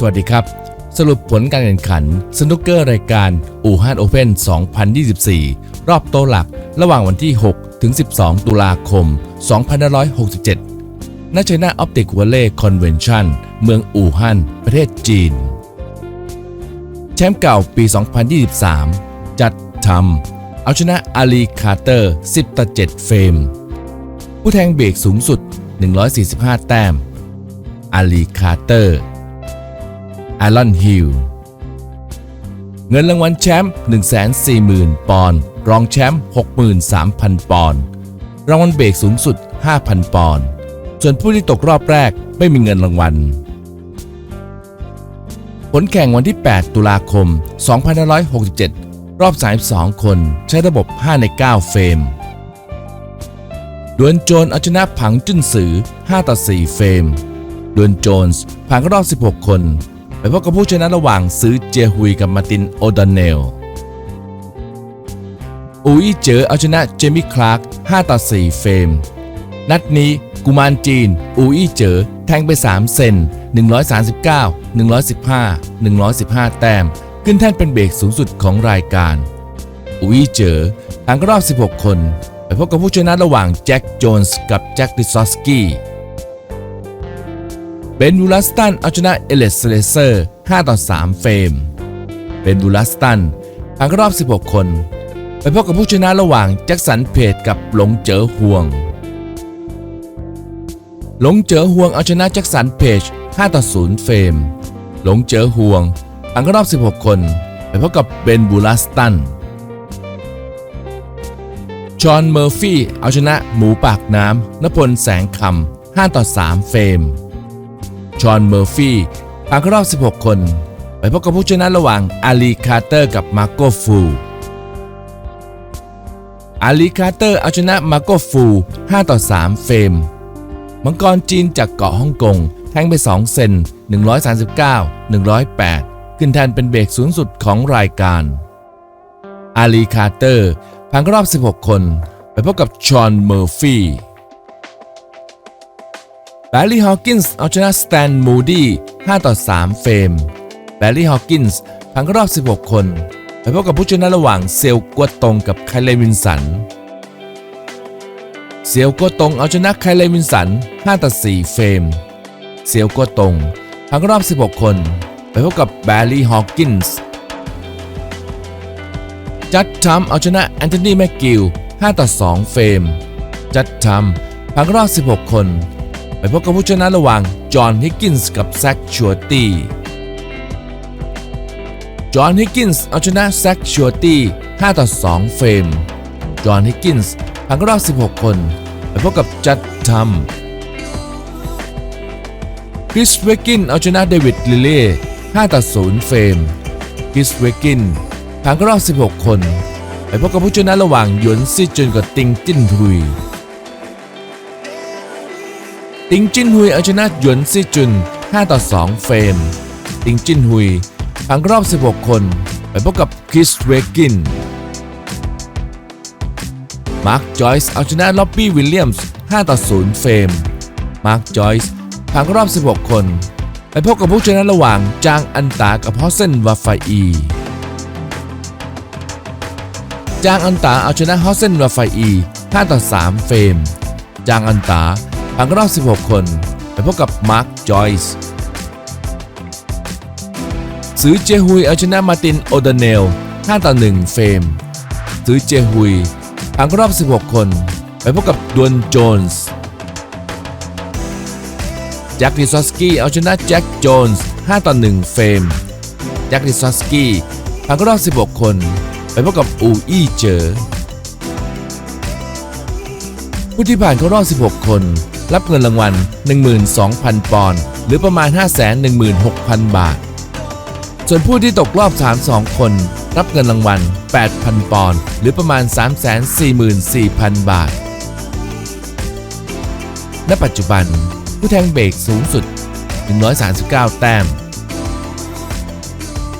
สวัสดีครับ สรุปผลการแข่งขัน สนุกเกอร์รายการอู่ฮั่นโอเพ่น2024 รอบโต๊ะหลัก ระหว่างวันที่ 6 ถึง 12 ตุลาคม 2567 ณ ชัยนาออปติกวอลเล่คอนเวนชั่น เมืองอู่ฮั่น ประเทศจีน แชมป์เก่าปี 2023 จัดทำเอาชนะอาลีคาร์เตอร์ 10ต่อ7เฟรม ผู้แทงเบรกสูงสุด 145 แต้มอาลีคาร์เตอร์ อลอนฮิลเงินรางวัลแชมป์140,000 ปอนด์รองแชมป์63,000 ปอนด์รางวัลเบรกสูงสุด 5,000 ปอนด์ส่วนผู้ที่ตกรอบแรกไม่มีเงินรางวัล ผลแข่งวันที่ 8 ตุลาคม 2567 รอบ 32 คนใช้ระบบ 5 ใน 9 เฟรมดวลโจนเอาชนะผังจุนสือ 5 ต่อ 4 เฟรมดวลโจนส์ผ่านเข้ารอบ 16 คน ไปพบกับผู้ชนะระหว่างซื้อเจฮุยกับมาตินโอดอนเนลอูอี้เจอเอาชนะเจมี่คลาร์ก5ต่อ4เฟรม นัดนี้กุมารจีน อูอี้เจอแทงไป 3 เซน 139 115 115 แต้ม ขึ้นแท่นเป็นเบรกสูงสุดของรายการ อูอี้เจอผ่านรอบ 16 คน ไปพบกับผู้ชนะระหว่างแจ็ค โจนส์กับแจ็คดิซอสกี้ เบนบูลัสตันเอาชนะเอเลสเลเซอร์ 5 ต่อ 3 เฟรม เบนบูลัสตันผ่านรอบ 16 คน ไปพบกับผู้ชนะระหว่างแจ็คสันเพจกับหลงเจอห่วง หลงเจอห่วงเอาชนะแจ็คสันเพจ 5 ต่อ 0 เฟรม หลงเจอห่วงผ่านรอบ 16 คน ไปพบกับเบนบูลัสตันจอห์นเมอร์ฟี่เอาชนะหมูปากน้ำนพลแสงคำ5ต่อ 3 เฟรม จอนเมอร์ฟี่ผ่านเข้ารอบ 16 คน ไปพบกับผู้ชนะระหว่างอาลีคาร์เตอร์กับมาโกฟูอาลีคาร์เตอร์เอาชนะมาโกฟู 5 ต่อ 3 เฟรม มังกรจีนจากเกาะฮ่องกง แทงไป 2 เซน 139 108 ขึ้นแทนเป็นเบรกสูงสุดของรายการ อาลีคาร์เตอร์ผ่านเข้ารอบ 16 คน ไปพบกับชอนเมอร์ฟี่ แบร์รี่ฮอว์กินส์เอาชนะสแตนมูดี้5ต่อ 3 เฟรมแบร์รี่ฮอว์กินส์ผ่านรอบ 16 คนไปพบกับผู้ชนะระหว่างเซลกัวตงกับไคเลวินสัน เซียวกัวตงเอาชนะไคเลวินสัน 5 ต่อ 4 เฟรม เซียวกัวตงผ่านรอบ 16 คน ไปพบกับแบร์รี่ฮอว์กินส์จัดทัมเอาชนะแอนโทนีแมกกิล 5 ต่อ 2 เฟรม จัดทัมผ่านรอบ 16 คน ไปพบกับผู้ชนะระหว่างจอห์นฮิกกินส์กับแซคชัวตี้จอห์นฮิกกินส์เอาชนะแซคชัวตี้5ต่อ 2 เฟรม จอห์นฮิกกินส์ผ่านเข้ารอบ 16 คน ไปพบกับจัดทัมคริสเวกินเอาชนะเดวิดลิเล่5ต่อ 0 เฟรม คริสเวกินผ่านเข้ารอบ 16 คน ไปพบกับผู้ชนะระหว่างหยวนซี่จุนกับติงจิ้นฮุย ติงจินฮุยเอาชนะหยวนซีจุน 5 ต่อ 2 เฟรม ติงจินฮุยผ่านรอบ 16 คน ไปพบกับคริสเวกิน มาร์คจอยส์เอาชนะล็อบบี้วิลเลียมส์ 5 ต่อ 0 เฟรม มาร์คจอยส์ผ่านรอบ 16 คน ไปพบกับผู้ชนะระหว่างจางอันตากับฮอสเซนวาฟาอีจางอันตาเอาชนะฮอสเซนวาฟาอี 5 ต่อ 3 เฟรม จางอันตา ผ่านรอบ 16 คน ไปพบกับมาร์คจอยส์ซื้อเจฮุยเอาชนะมาตินโอเดเนล 5 ต่อ 1 เฟรมซื้อเจฮุยผ่านรอบ 16 คน ไปพบกับดวนโจนส์แจ็คดิซอสกี้เอาชนะแจ็คโจนส์ 5 ต่อ 1 เฟรมแจ็คดิซอสกี้ผ่านรอบ 16 คน ไปพบกับอูอี้เจอผู้ที่ผ่านเข้ารอบ 16 คน รับเงินรางวัล 12,000 ปอนด์หรือประมาณ 516,000 บาท ส่วนผู้ที่ตกรอบ 32 คน รับเงินรางวัล 8,000 ปอนด์หรือประมาณ 344,000 บาท ณ ปัจจุบัน ผู้แทงเบรกสูงสุด 139 แต้ม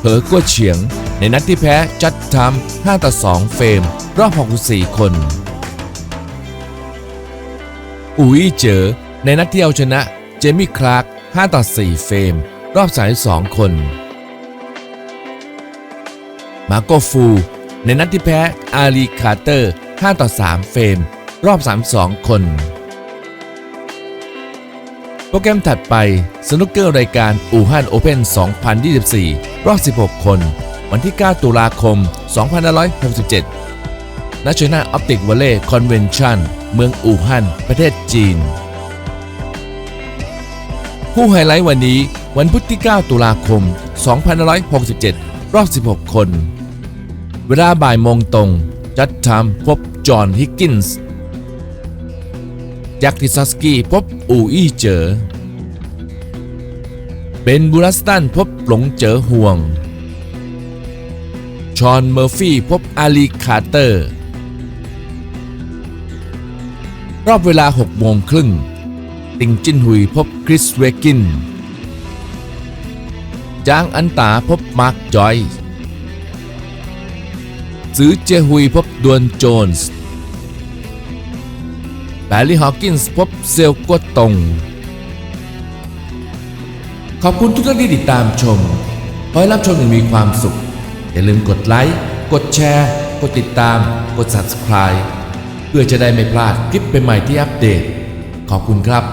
เหอกัวเฉียง ในนัดที่แพ้จัดทำ5ต่อ2 เฟรมรอบ 64 คน อุ๋ยเจอ ในนัดที่เอาชนะ เจมี่คลาร์ก5ต่อ4เฟรม รอบ32คน มาโกฟู ในนัดที่แพ้ อารีคาร์เตอร์5ต่อ3เฟรม รอบ32คน โปรแกรมถัดไปสนุกเกอร์รายการอู่ฮั่นโอเพน2024 รอบ 16 คน วันที่ 9 ตุลาคม 2567 National Optic Valley Convention เมืองอู่ฮั่น ประเทศจีนผู้ไฮไลท์วันนี้วันพุธที่ 9 ตุลาคม 2567 รอบ 16 คน เวลาบ่ายโมงตรง จัดทำพบจอห์นฮิกกินส์ยักษ์ทิซัสกี้พบอูอี้เจอ เบนบูรัสตันพบหลงเจอห่วง ชอนเมอร์ฟี่พบอาลีคาร์เตอร์ รอบเวลา6โมงครึ่งติงจินหุยพบคริสเวกิน จางอันตาพบมาร์คจอยส์ซือเจฮุยพบดวนโจนส์แบลลี่ฮอว์กินส์พบเซลกัวตง ขอบคุณทุกท่านที่ติดตามชม ขอให้รับชมอย่างมีความสุข อย่าลืมกดไลค์ กดแชร์ กดติดตาม กด subscribe เพื่อจะได้ไม่พลาดคลิปใหม่ๆที่อัปเดต ขอบคุณครับ